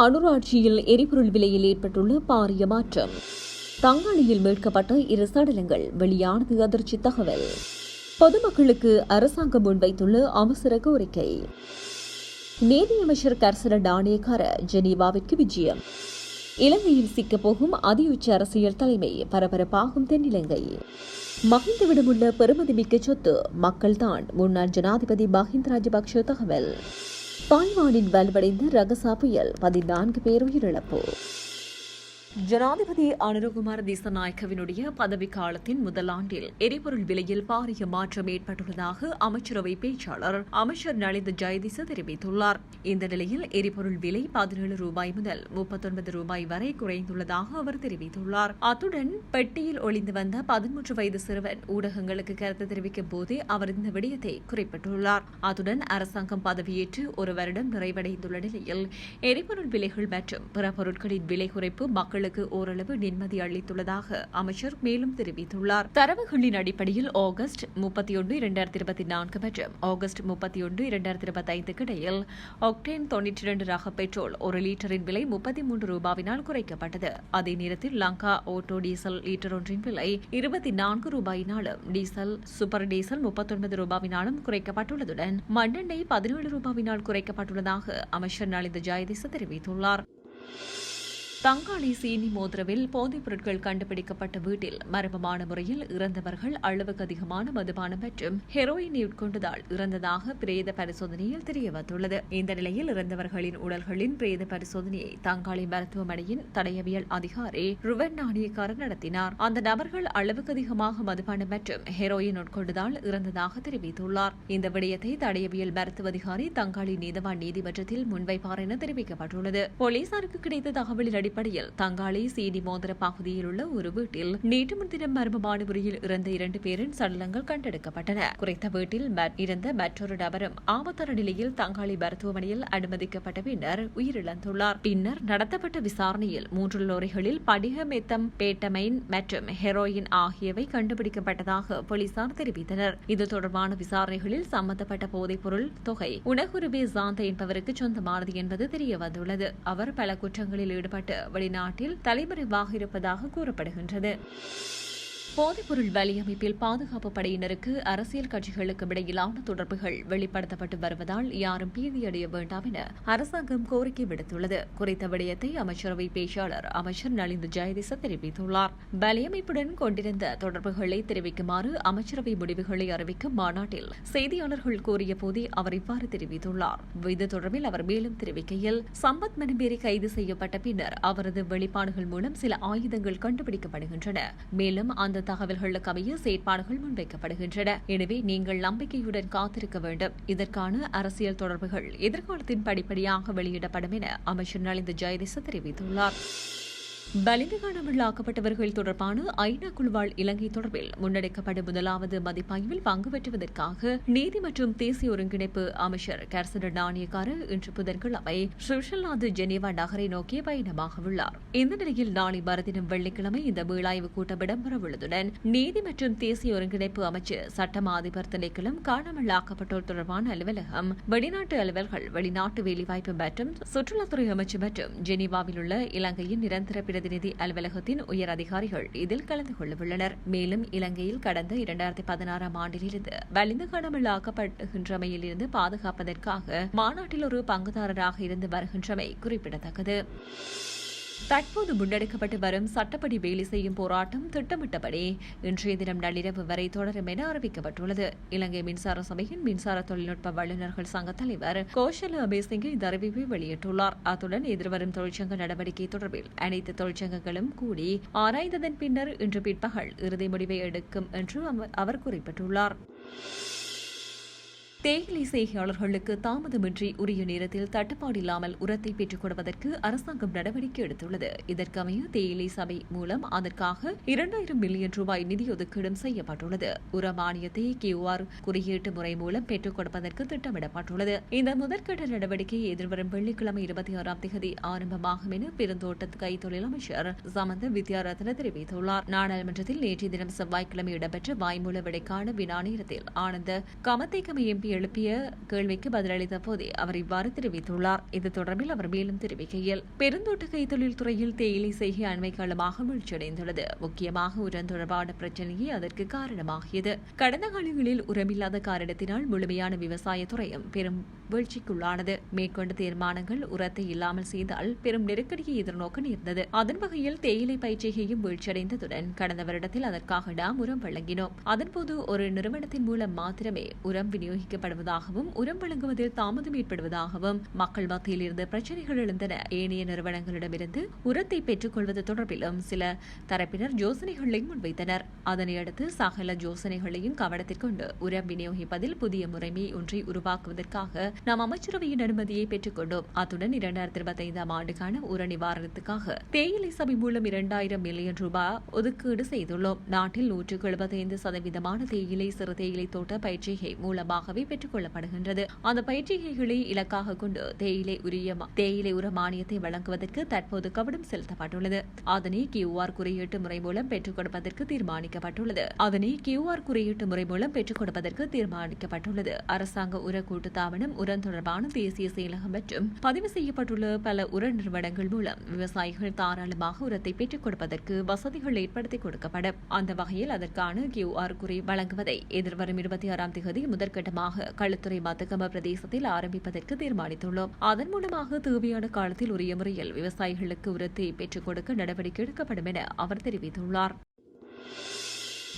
அனுராட்சியில் எரிபொருள் விலையில் ஏற்பட்டுள்ள பாரிய மாற்றம். தங்காளியில் மீட்கப்பட்ட இரு சடலங்கள் வெளியானது அதிர்ச்சி தகவல். பொதுமக்களுக்கு அரசாங்கம் முன்வைத்துள்ள அவசர கோரிக்கை. நீதியமைச்சர் கர்சன டானேகார ஜெனீவாவிற்கு விஜயம். இலங்கையில் சிக்கப்போகும் அதியுச்ச அரசியல் தலைமை பரபரப்பாகும் தென்னிலங்கை. மகிந்தவிடமுள்ள பெருமதிமிக்க சொத்து மக்கள்தான் முன்னாள் ஜனாதிபதி மஹிந்த ராஜபக்ஷ தகவல். தாய்வானின் வலுவடைந்த ரகசா புயல் பதினான்கு பேர் உயிரிழப்பு. ஜனாதிபதி அனுரகுமார் திசநாயக்கவினுடைய பதவிக்காலத்தின் முதல் ஆண்டில் எரிபொருள் விலையில் பாரிய மாற்றம் ஏற்பட்டுள்ளதாக அமைச்சரவை பேச்சாளர் அமைச்சர் நளிந்த ஜெயதிச தெரிவித்துள்ளார். இந்த நிலையில் எரிபொருள் விலை பதினேழு ரூபாய் முதல் முப்பத்தொன்பது ரூபாய் வரை குறைந்துள்ளதாக அவர் தெரிவித்துள்ளார். அத்துடன் பெட்டியில் ஒளிந்து வந்த பதிமூன்று வயது சிறுவன் ஊடகங்களுக்கு கருத்து தெரிவிக்கும் போதே அவர் இந்த விடயத்தை குறிப்பிட்டுள்ளார். அத்துடன் அரசாங்கம் பதவியேற்று ஒரு வருடம் நிறைவடைந்துள்ள நிலையில் எரிபொருள் விலைகள் மற்றும் பிற பொருட்களின் விலை குறைப்பு மக்கள் மக்களுக்கு ஓரளவு நிம்மதி அளித்துள்ளதாக அமைச்சர் மேலும் தெரிவித்துள்ளார். தரவுகளின் அடிப்படையில் ஆகஸ்ட் முப்பத்தி ஒன்று இரண்டாயிரத்தி இருபத்தி நான்கு மற்றும் ஆகஸ்ட் முப்பத்தி ஒன்று இரண்டாயிரத்தி இருபத்தி ஐந்துக்கு இடையில் ஒக்டேன் தொன்னூற்றி இரண்டு ரக பெட்ரோல் ஒரு லீட்டரின் விலை முப்பத்தி மூன்று ரூபாவினால் குறைக்கப்பட்டது. அதே நேரத்தில் லங்கா ஓட்டோ டீசல் லீட்டர் ஒன்றின் விலை இருபத்தி நான்கு ரூபாயினாலும் டீசல் சூப்பர் டீசல் முப்பத்தொன்பது ரூபாவினாலும் குறைக்கப்பட்டுள்ளதுடன் மண்ணெண்ணெய் பதினேழு ரூபாவினால் குறைக்கப்பட்டுள்ளதாக அமைச்சர் நலிந்த ஜாயதேச தெரிவித்துள்ளார். தங்காளி சீனி மோதிரவில் போதைப் பொருட்கள் கண்டுபிடிக்கப்பட்ட வீட்டில் மர்மமான முறையில் இறந்தவர்கள் அளவுக்கு அதிகமான மதுபானம் மற்றும் ஹெரோயினை உட்கொண்டதால் இறந்ததாக பிரேத பரிசோதனையில் தெரியவந்துள்ளது. இந்த நிலையில் இறந்தவர்களின் உடல்களின் பிரேத பரிசோதனையை தங்காளி மருத்துவமனையின் தடயவியல் அதிகாரி ருவன் நாணயக்காரர் நடத்தினார். அந்த நபர்கள் அளவுக்கு அதிகமாக மதுபானம் மற்றும் ஹெரோயின் உட்கொண்டதால் இறந்ததாக தெரிவித்துள்ளார். இந்த விடயத்தை தடயவியல் மருத்துவ அதிகாரி தங்காளி நீதவான் நீதிமன்றத்தில் முன்வைப்பார் என தெரிவிக்கப்பட்டுள்ளது. போலீசாருக்கு கிடைத்த தகவலின் அடிப்படையில் தங்காளி சீனி மோதிர பகுதியில் உள்ள ஒரு வீட்டில் நேற்று முன்தினம் மர்மமான முறையில் இறந்த இரண்டு பேரின் சடலங்கள் கண்டெடுக்கப்பட்டன. குறித்த வீட்டில் இருந்த மற்றொரு நபரும் ஆபத்தான நிலையில் தங்காளி மருத்துவமனையில் அனுமதிக்கப்பட்ட பின்னர் உயிரிழந்துள்ளார். பின்னர் நடத்தப்பட்ட விசாரணையில் மூன்று லோரிகளில் படிக மெத்தம் பேட்டமைன் மற்றும் ஹெரோயின் ஆகியவை கண்டுபிடிக்கப்பட்டதாக போலீசார் தெரிவித்தனர். இது தொடர்பான விசாரணைகளில் சம்பந்தப்பட்ட போதைப்பொருள் தொகை உணகுருபே சாந்த என்பவருக்கு சொந்தமானது என்பது தெரியவந்துள்ளது. அவர் பல குற்றங்களில் ஈடுபட்டு வெளிநாட்டில் தலைமறைவாக இருப்பதாக கூறப்படுகின்றது. போதைப்பொருள் வலியமைப்பில் பாதுகாப்பு படையினருக்கு அரசியல் கட்சிகளுக்கு இடையிலான தொடர்புகள் வெளிப்படுத்தப்பட்டு வருவதால் யாரும் பீதியடைய வேண்டாம் என அரசாங்கம் கோரிக்கை விடுத்துள்ளது. குறித்த விடயத்தை அமைச்சரவை பேச்சாளர் அமைச்சர் நலிந்து ஜெயதிச தெரிவித்துள்ளார். வலியமைப்புடன் கொண்டிருந்த தொடர்புகளை தெரிவிக்குமாறு அமைச்சரவை முடிவுகளை அறிவிக்கும் மாநாட்டில் செய்தியாளர்கள் கூறிய போதே அவர் இவ்வாறு தெரிவித்துள்ளார். இது தொடர்பில் அவர் மேலும் தெரிவிக்கையில் சம்பத் மனம்பேரி கைது செய்யப்பட்ட பின்னர் அவரது வெளிப்பாடுகள் மூலம் சில ஆயுதங்கள் கண்டுபிடிக்கப்படுகின்றன. மேலும் அந்த தகவல்களுக்கு அமைய செயற்பாடுகள் முன்வைக்கப்படுகின்றன. எனவே நீங்கள் நம்பிக்கையுடன் காத்திருக்க வேண்டும். இதற்கான அரசியல் தொடர்புகள் எதிர்காலத்தின் படிப்படியாக வெளியிடப்படும் என அமைச்சர் நலிந்த ஜெயதிச தெரிவித்துள்ளார். பலிந்து காணாமல் ஆக்கப்பட்டவர்கள் தொடர்பான ஐநா குழுவால் இலங்கை தொடர்பில் முன்னெடுக்கப்படும் முதலாவது மதிப்பாய்வில் பங்கு பெற்றுவதற்காக நீதி மற்றும் தேசிய ஒருங்கிணைப்பு அமைச்சர் கர்சன நாணயக்கார இன்று புதன்கிழமை சுவிட்சர்லாந்து ஜெனீவா நகரை நோக்கி பயணமாக உள்ளார் இந்த நிலையில் நாளை மறுதினம் வெள்ளிக்கிழமை இந்த மீளாய்வு கூட்டம் இடம்பெறவுள்ளதுடன் நீதி மற்றும் தேசிய ஒருங்கிணைப்பு அமைச்சர் சட்டம் அதிபர் திணைக்களம் காணாமல் ஆக்கப்பட்டோர் தொடர்பான அலுவலகம் வெளிநாட்டு அலுவல்கள் வெளிநாட்டு வேலைவாய்ப்பு மற்றும் சுற்றுலாத்துறை அமைச்சு மற்றும் ஜெனீவாவில் உள்ள இலங்கையின் நிரந்தர பிரதிநிதி அலுவலகத்தின் உயர் அதிகாரிகள் இதில் கலந்து கொள்ளவுள்ளனர். மேலும் இலங்கையில் கடந்த இரண்டாயிரத்தி பதினாறாம் ஆண்டிலிருந்து வலிந்து காணாமல் ஆக்கப்படுகின்றமையிலிருந்து பாதுகாப்பதற்காக மாநாட்டில் ஒரு பங்குதாரராக இருந்து வருகின்றமை குறிப்பிடத்தக்கது. தற்போது முன்னெடுக்கப்பட்டு வரும் சட்டப்படி வேலை செய்யும் போராட்டம் திட்டமிட்டபடி இன்றைய தினம் நள்ளிரவு வரை தொடரும் என அறிவிக்கப்பட்டுள்ளது. இலங்கை மின்சார சபையின் மின்சார தொழில்நுட்ப வல்லுநர்கள் சங்க தலைவர் கோஷல அபேசிங்க இந்த அறிவிப்பை வெளியிட்டுள்ளார். அத்துடன் எதிர்வரும் தொழிற்சங்க நடவடிக்கை தொடர்பில் அனைத்து தொழிற்சங்கங்களும் கூடி ஆராய்ந்ததன் பின்னர் இன்று பிற்பகல் இறுதி முடிவை எடுக்கும் என்று அவர்- அவர் குறிப்பிட்டுள்ளார். தேயிலை செய்கையாளர்களுக்கு தாமதமின்றி உரிய நேரத்தில் தட்டுப்பாடு இல்லாமல் உரத்தை பெற்றுக் கொடுப்பதற்கு அரசாங்கம் நடவடிக்கை எடுத்துள்ளது. இதற்கமைய தேயிலை சபை மூலம் அதற்காக இரண்டாயிரம் மில்லியன் ரூபாய் நிதி ஒதுக்கீடும் செய்யப்பட்டுள்ளது. உர மானியத்தை கியூஆர் குறியீட்டு முறை மூலம் பெற்றுக் கொடுப்பதற்கு திட்டமிடப்பட்டுள்ளது. இந்த முதற்கட்ட நடவடிக்கை எதிர்வரும் வெள்ளிக்கிழமை இருபத்தி ஆறாம் தேதி ஆரம்பமாகும் என பெருந்தோட்ட கைத்தொழில் அமைச்சர் சமந்த வித்யாரத்ன தெரிவித்துள்ளார். நாடாளுமன்றத்தில் நேற்றைய தினம் செவ்வாய்க்கிழமை இடம்பெற்ற வாய்மூல விடைக்கான வினா நேரத்தில் ஆனந்த கமத்தேகம எம்பி எழுப்பிய கேள்விக்கு பதிலளித்த போதே அவர் இவ்வாறு தெரிவித்துள்ளார். இது தொடர்பில் அவர் மேலும் தெரிவிக்கையில் பெருந்தோட்ட கைத்தொழில் துறையில் தேயிலை செய்கை அண்மை காலமாக வீழ்ச்சியடைந்துள்ளது. முக்கியமாக உரம் தொடர்பான பிரச்சனையே அதற்கு காரணமாகியது. கடந்த காலங்களில் உரமில்லாத காரணத்தினால் முழுமையான விவசாய துறையும் பெரும் வீழ்ச்சிக்குள்ளானது. மேற்கொண்ட தீர்மானங்கள் உரத்தை இல்லாமல் செய்தால் பெரும் நெருக்கடியை எதிர்நோக்க நேர்ந்தது. அதன் வகையில் தேயிலை பயிற்சியையும் வீழ்ச்சியடைந்ததுடன் கடந்த வருடத்தில் அதற்காக நாம் உரம் வழங்கினோம். அதன்போது ஒரு நிறுவனத்தின் மூலம் மாத்திரமே உரம் விநியோகிக்கப்படுவதாகவும் உரம் வழங்குவதில் தாமதம் ஏற்படுவதாகவும் மக்கள் மத்தியில் இருந்து பிரச்சனைகள் எழுந்தன. ஏனைய நிறுவனங்களிடமிருந்து உரத்தை பெற்றுக் கொள்வது தொடர்பிலும் சில தரப்பினர் யோசனைகளை முன்வைத்தனர். அதனையடுத்து சகல யோசனைகளையும் கவனத்திற்கொண்டு உரம் விநியோகிப்பதில் புதிய முறைமை ஒன்றை உருவாக்குவதற்காக நாம் அமைச்சரவையின் அனுமதியை பெற்றுக் கொண்டோம் அத்துடன் இரண்டாயிரத்தி இருபத்தி ஐந்தாம் ஆண்டுக்கான உர நிவாரணத்துக்காக தேயிலை சபை மூலம் இரண்டாயிரம் மில்லியன் ரூபாய் ஒதுக்கீடு செய்துள்ளோம். நாட்டில் நூற்றுக்கு எழுபத்தைந்து சதவீதமான தேயிலை சிறு தேயிலை தோட்ட பயிற்சிகை மூலமாகவே பெற்றுக் கொள்ளப்படுகின்றது. அந்த பயிற்சிகைகளை இலக்காக கொண்டு தேயிலை உரிய தேயிலை உர மானியத்தை வழங்குவதற்கு தற்போது கவனம் செலுத்தப்பட்டுள்ளது. அதனை கியூஆர் குறியீட்டு முறை மூலம் பெற்றுக் கொடுப்பதற்கு தீர்மானிக்கப்பட்டுள்ளது. அதனை கியூஆர் குறியீட்டு முறை மூலம் பெற்றுக் கொடுப்பதற்கு தீர்மானிக்கப்பட்டுள்ளது. அரசாங்க உர கூட்டுத்தாபனம் உரம் தொடர்பான தேசிய செயலகம் மற்றும் பதிவு செய்யப்பட்டுள்ள பல உர நிறுவனங்கள் மூலம் விவசாயிகள் தாராளமாக உரத்தை பெற்றுக் கொடுப்பதற்கு வசதிகள் ஏற்படுத்தி கொடுக்கப்படும். அந்த வகையில் அதற்கான கியூஆர் குறி வழங்குவதை எதிர்வரும் இருபத்தி ஆறாம் தேதி முதற்கட்டமாக களுத்துறை மத்தகம பிரதேசத்தில் ஆரம்பிப்பதற்கு தீர்மானித்துள்ளோம். அதன் மூலமாக தேவையான காலத்தில் உரிய முறையில் விவசாயிகளுக்கு உரத்தை பெற்றுக் கொடுக்க நடவடிக்கை எடுக்கப்படும் என அவர் தெரிவித்துள்ளார்.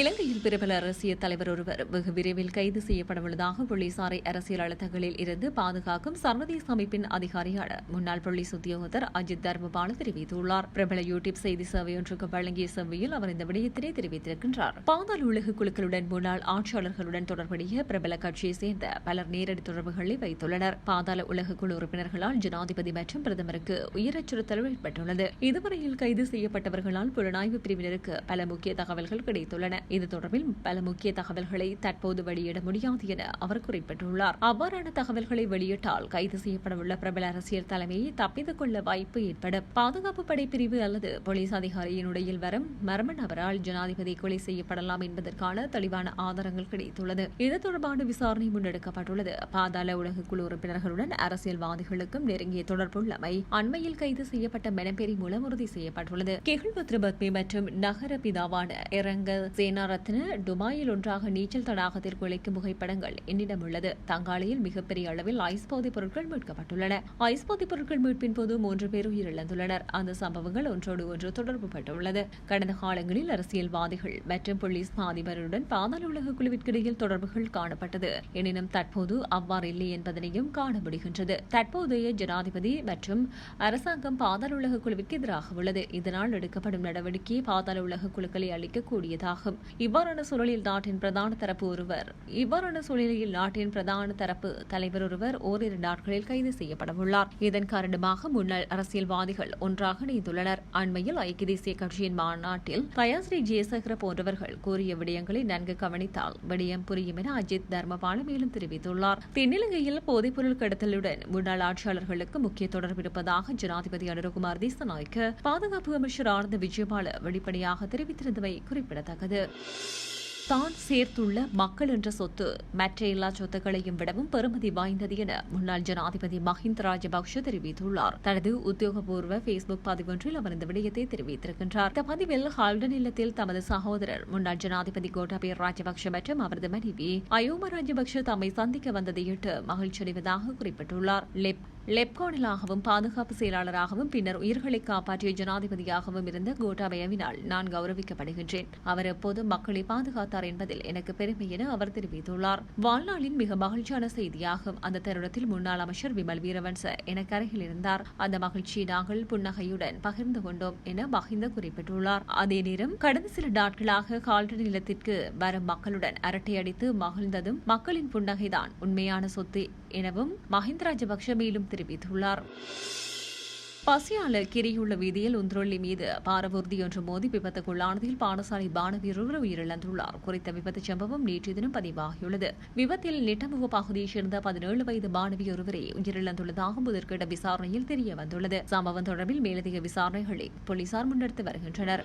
இலங்கையில் பிரபல அரசியல் தலைவர் ஒருவர் வெகு விரைவில் கைது செய்யப்படவுள்ளதாக போலீசாரை அரசியல் அழுத்தங்களில் இருந்து பாதுகாக்கும் சர்வதேச அமைப்பின் அதிகாரியான முன்னாள் போலீஸ் உத்தியோகத்தர் அஜித் தர்மபால தெரிவித்துள்ளார். பிரபல யூடியூப் செய்தி சேவை ஒன்றுக்கு வழங்கிய சேவையில் அவர் இந்த விடயத்தினை தெரிவித்திருக்கின்றார். பாதாள உலக குழுக்களுடன் முன்னாள் ஆட்சியாளர்களுடன் தொடர்புடைய பிரபல கட்சியை சேர்ந்த பலர் நேரடி தொடர்புகளை வைத்துள்ளனர். பாதாள உலக குழு உறுப்பினர்களால் ஜனாதிபதி மற்றும் பிரதமருக்கு உயிர் அச்சுறுத்தல் ஏற்பட்டுள்ளது. இதுவரையில் கைது செய்யப்பட்டவர்களால் புலனாய்வு பிரிவினருக்கு பல முக்கிய தகவல்கள் கிடைத்துள்ளன. இது தொடர்பில் பல முக்கிய தகவல்களை தற்போது வெளியிட முடியாது என அவர் குறிப்பிட்டுள்ளார். அவ்வாறான தகவல்களை வெளியிட்டால் கைது செய்யப்படவுள்ள பிரபல அரசியல் தலைமையை தப்பித்துக் கொள்ள வாய்ப்பு ஏற்படும். பாதுகாப்பு படை பிரிவு அல்லது போலீஸ் அதிகாரியின் உடையில் வரும் மர்ம நபரால் ஜனாதிபதி கொலை செய்யப்படலாம் என்பதற்கான தெளிவான ஆதாரங்கள் கிடைத்துள்ளது. இது தொடர்பான விசாரணை முன்னெடுக்கப்பட்டுள்ளது. பாதாள உலக குழு உறுப்பினர்களுடன் அரசியல்வாதிகளுக்கும் நெருங்கிய தொடர்புள்ளமை அண்மையில் கைது செய்யப்பட்ட மெனப்பேரி மூலம் உறுதி செய்யப்பட்டுள்ளது. கெகிழ்பத்ர பத்மி மற்றும் நகர பிதாவான இரங்கல் சேனாரத்ன டுபாயில் ஒன்றாக நீச்சல் தடாகத்தில் குளிக்கும் புகைப்படங்கள் என்னிடம் உள்ளது தங்காலையில் மிகப்பெரிய அளவில் ஐஸ் போதைப் பொருட்கள் மீட்கப்பட்டுள்ளன. ஐஸ் போதைப் பொருட்கள் மீட்பின் போது மூன்று பேர் உயிரிழந்துள்ளனர். அந்த சம்பவங்கள் ஒன்றோடு ஒன்று தொடர்பு பட்டுள்ளது. கடந்த காலங்களில் அரசியல்வாதிகள் மற்றும் போலீஸ் அதிபருடன் பாதாள உலக குழுவிற்கிடையில் தொடர்புகள் காணப்பட்டது. எனினும் தற்போது அவ்வாறு இல்லை என்பதனையும் காண முடிகின்றது. தற்போதைய ஜனாதிபதி மற்றும் அரசாங்கம் பாதாள உலக குழுவிற்கு எதிராக உள்ளது. இதனால் எடுக்கப்படும் நடவடிக்கை பாதாள உலக குழுக்களை அளிக்கக்கூடியதாகும் இவ்வாறான சூழலில் நாட்டின் பிரதான தரப்பு ஒருவர். இவ்வாறான சூழலில் நாட்டின் பிரதான தரப்பு தலைவர் ஒருவர் ஓரிரு நாட்களில் கைது செய்யப்படவுள்ளார். இதன் காரணமாக முன்னாள் அரசியல்வாதிகள் ஒன்றாக இணைந்துள்ளனர். அண்மையில் ஐக்கிய தேசிய கட்சியின் மாநாட்டில் தயாஸ்ரீ ஜெயசேகர போன்றவர்கள் கூறிய விடயங்களை நன்கு கவனித்தால் விடயம் புரியும் என அஜித் தர்மபால மேலும் தெரிவித்துள்ளார். தென்னிலங்கையில் போதைப்பொருள் கடத்தலுடன் முன்னாள் ஆட்சியாளர்களுக்கு முக்கிய தொடர்பு இருப்பதாக ஜனாதிபதி அனுரகுமார் திசநாய்க்கு பாதுகாப்பு அமைச்சர் ஆனந்த விஜயபால வெளிப்படையாக தெரிவித்திருந்தமை குறிப்பிடத்தக்கது. தான் சேர்த்துள்ள மக்கள் என்ற சொத்து மற்ற எல்லா சொத்துக்களையும் விடவும் பெருமதி வாய்ந்தது என முன்னாள் ஜனாதிபதி மஹிந்த ராஜபக்ஷ தெரிவித்துள்ளார். தனது உத்தியோகபூர்வ பேஸ்புக் பதிவொன்றில் அவர் இந்த விடயத்தை தெரிவித்திருக்கின்றார். இந்த பதிவில் ஹால்டன் இல்லத்தில் தமது சகோதரர் முன்னாள் ஜனாதிபதி கோட்டாபய ராஜபக்ஷ மற்றும் அவரது மனைவி அயோம ராஜபக்ஷ தம்மை சந்திக்க வந்ததையிட்டு மகிழ்ச்சி அடைவதாக குறிப்பிட்டுள்ளார். லெப் லெப்கானிலாகவும் பாதுகாப்பு செயலாளராகவும் பின்னர் உயிர்களை காப்பாற்றிய ஜனாதிபதியாகவும் இருந்த கோட்டாபயவினால் நான் கௌரவிக்கப்படுகின்றேன். அவர் எப்போதும் மக்களை பாதுகாத்தார் என்பதில் எனக்கு பெருமை என அவர் தெரிவித்துள்ளார். வாழ்நாளின் மிக மகிழ்ச்சியான செய்தியாகும். அந்த தருணத்தில் முன்னாள் அமைச்சர் விமல் வீரவன்ச எனக்கு அருகில் இருந்தார். அந்த மகிழ்ச்சியை நாங்கள் புன்னகையுடன் பகிர்ந்து கொண்டோம் என மகிந்த குறிப்பிட்டுள்ளார். அதே நேரம் கடந்த சில நாட்களாக கால்டன் நிலத்திற்கு வரும் மக்களுடன் அரட்டையடித்து மகிழ்ந்ததும் மக்களின் புன்னகைதான் உண்மையான சொத்து எனவும் மஹிந்த ராஜபக்ஷ மேலும் தெரிவித்துள்ளார். பசியால கிரியுள்ள வீதியில் உந்திரொல்லி மீது பாரவூர்தி ஒன்று மோதி விபத்துக்குள்ளானதில் பாடசாலை பானவீர் ஒருவர் உயிரிழந்துள்ளார். குறித்த விபத்து சம்பவம் நேற்று தினம் பதிவாகியுள்ளது. விபத்தில் நிட்டமுவ பகுதியைச் சேர்ந்த பதினேழு வயது மாணவி ஒருவரே உயிரிழந்துள்ளதாக முதற்கட்ட விசாரணையில் தெரிய வந்துள்ளது சம்பவம் தொடர்பில் மேலதிக விசாரணைகளை போலீசார் முன்னெடுத்து வருகின்றனர்.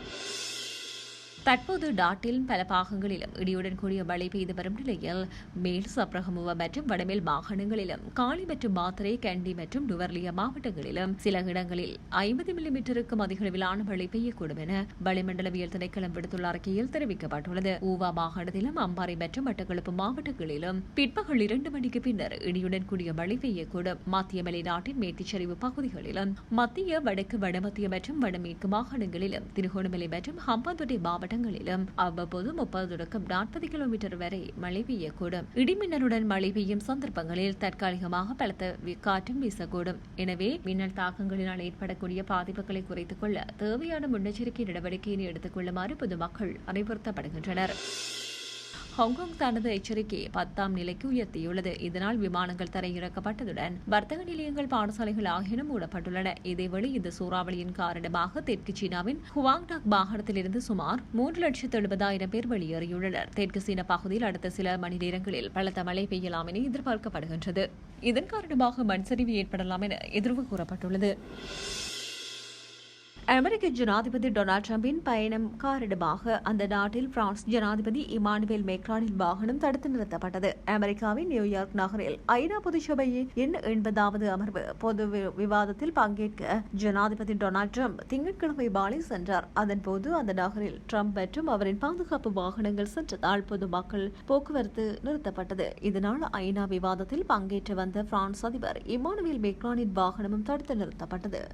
தற்போது டாட்டில் பல பாகங்களிலும் இடியுடன் கூடிய மழை பெய்து வரும் நிலையில் மேல் சப்ரகமுவ மற்றும் வடமேல் மாகாணங்களிலும் காலி மற்றும் மாத்திரை கண்டி மற்றும் டுவர்லியா மாவட்டங்களிலும் சில இடங்களில் ஐம்பது மில்லிமீட்டருக்கும் அதிக அளவிலான மழை பெய்யக்கூடும் என வளிமண்டலவியல் திணைக்களம் விடுத்துள்ள அறிக்கையில் தெரிவிக்கப்பட்டுள்ளது. ஊவா மாகாணத்திலும் அம்பாறை மற்றும் மட்டக்களப்பு மாவட்டங்களிலும் பிற்பகல் இரண்டு மணிக்கு பின்னர் இடியுடன் கூடிய மழை பெய்யக்கூடும். மத்திய மலைநாட்டின் மேட்டிச்சரிவு பகுதிகளிலும் மத்திய வடக்கு வடமத்திய மற்றும் வடமேற்கு மாகாணங்களிலும் திருகோணமலை மற்றும் ஹம்பாந்தோட்டை இடங்களிலும் அவ்வப்போது முப்பது தொடக்கம் நாற்பது கிலோமீட்டர் வரை மழை பெய்யக்கூடும். இடிமின்னலுடன் மழை பெய்யும் சந்தர்ப்பங்களில் தற்காலிகமாக பலத்த காற்றும் வீசக்கூடும். எனவே மின்னல் தாக்கங்களினால் ஏற்படக்கூடிய பாதிப்புகளை குறைத்துக் கொள்ள தேவையான முன்னெச்சரிக்கை நடவடிக்கையினை எடுத்துக் கொள்ளுமாறு பொதுமக்கள் அறிவுறுத்தப்படுகின்றனர். ஹாங்காங் தனது எச்சரிக்கையை பத்தாம் நிலைக்கு உயர்த்தியுள்ளது. இதனால் விமானங்கள் தரையிறக்கப்பட்டதுடன் வர்த்தக நிலையங்கள் பாடசாலைகள் ஆகியன மூடப்பட்டுள்ளன. இதேவேளை இந்த சூறாவளியின் காரணமாக தெற்கு சீனாவின் ஹுவாங்டாக் மாகாணத்திலிருந்து சுமார் மூன்று லட்சத்து எழுபதாயிரம் பேர் வெளியேறியுள்ளனர். தெற்கு சீன பகுதியில் அடுத்த சில மணி நேரங்களில் பலத்த மழை பெய்யலாம் என எதிர்பார்க்கப்படுகின்றது. இதன் காரணமாக மண்சரிவு ஏற்படலாம் என எதிர்வு கூறப்பட்டுள்ளது. அமெரிக்க ஜனாதிபதி டொனால்ட் ட்ரம்பின் பயணம் காரணமாக அந்த நாட்டில் பிரான்ஸ் ஜனாதிபதி இமானுவேல் மேக்ரானின் வாகனம் தடுத்து நிறுத்தப்பட்டது. அமெரிக்காவின் நியூயார்க் நகரில் ஐநா பொதுச்சபையின் எண் எண்பதாவது அமர்வு பொது விவாதத்தில் பங்கேற்க ஜனாதிபதி டொனால்ட் ட்ரம்ப் திங்கட்கிழமை பாலி சென்றார். அதன்போது அந்த நகரில் ட்ரம்ப் மற்றும் அவரின் பாதுகாப்பு வாகனங்கள் சென்றதால் பொதுமக்கள் போக்குவரத்து நிறுத்தப்பட்டது. இதனால் ஐநா விவாதத்தில் பங்கேற்று வந்த பிரான்ஸ் அதிபர் இமானுவேல் மேக்ரானின் வாகனமும் தடுத்து நிறுத்தப்பட்டது.